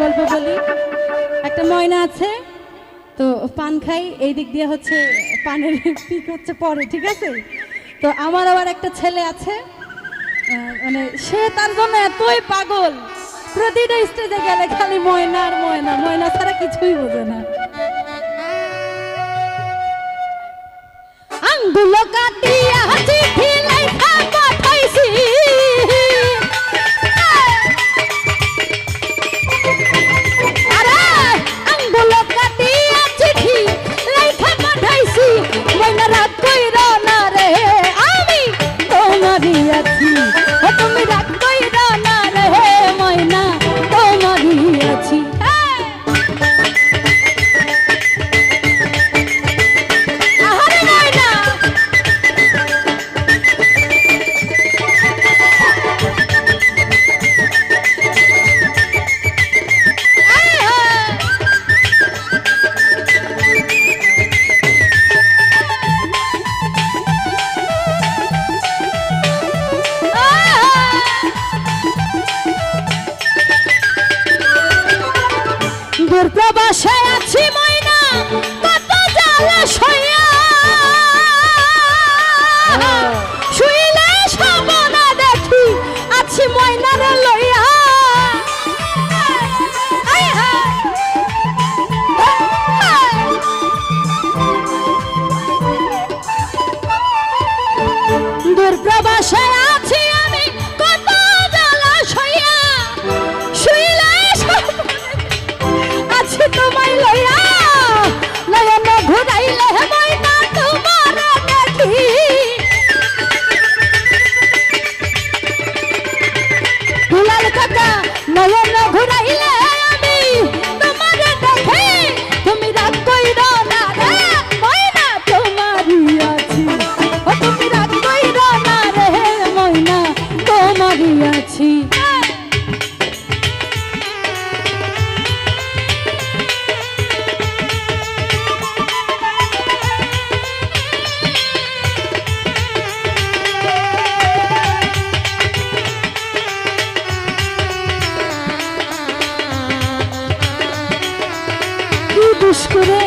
গল্প বলি। একটা ময়না আছে, তো পান খাই, এই দিক দিয়ে হচ্ছে পানের পিক হচ্ছে পরে, ঠিক আছে? তো আমার আবার একটা ছেলে আছে মানে সে তার জন্য এতই পাগল। প্রতিটা স্টেজে গেলে খালি ময়না আর ময়না ময়না ছাড়া কিছুই বোঝে না। আঙ্গুলো কাটিয়া চিঠি দুষ্করে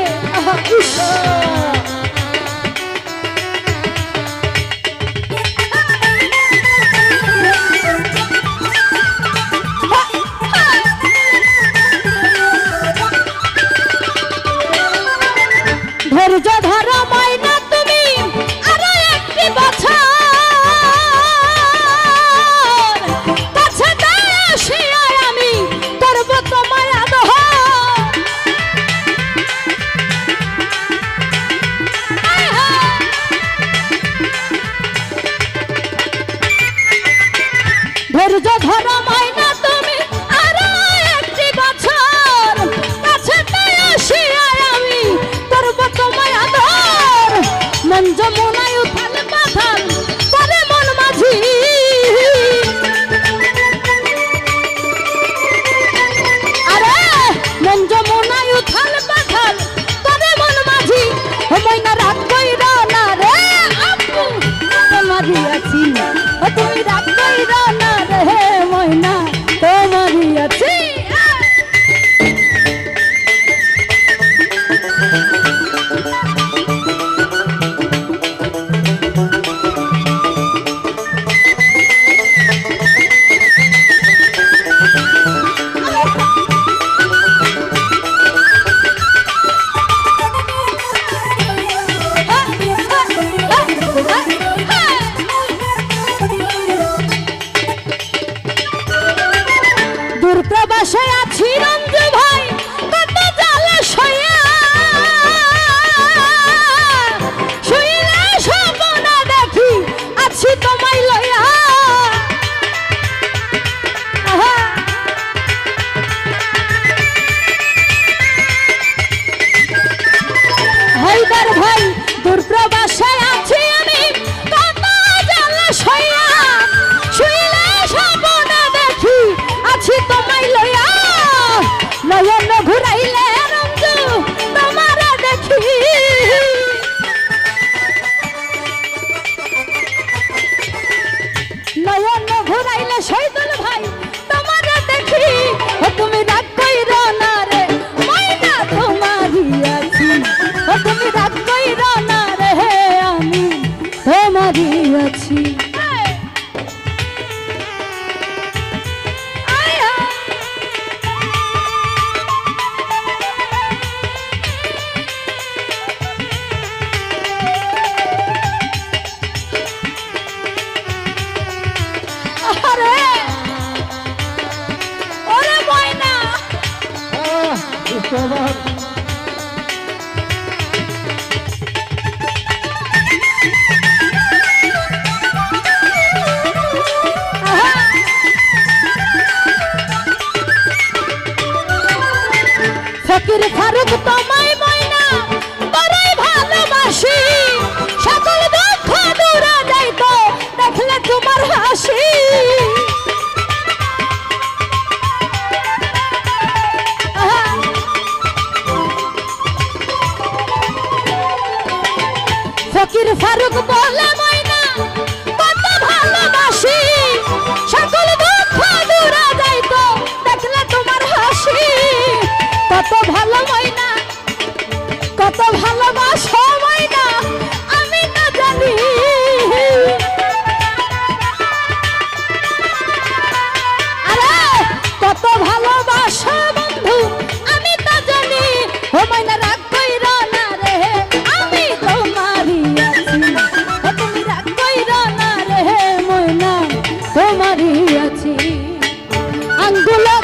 ফকির ফারুক তোমায় ময়না বড়ই ভালোবাসি। সকল তোমার হাসি। ফারুক বলে আঙ্গুলে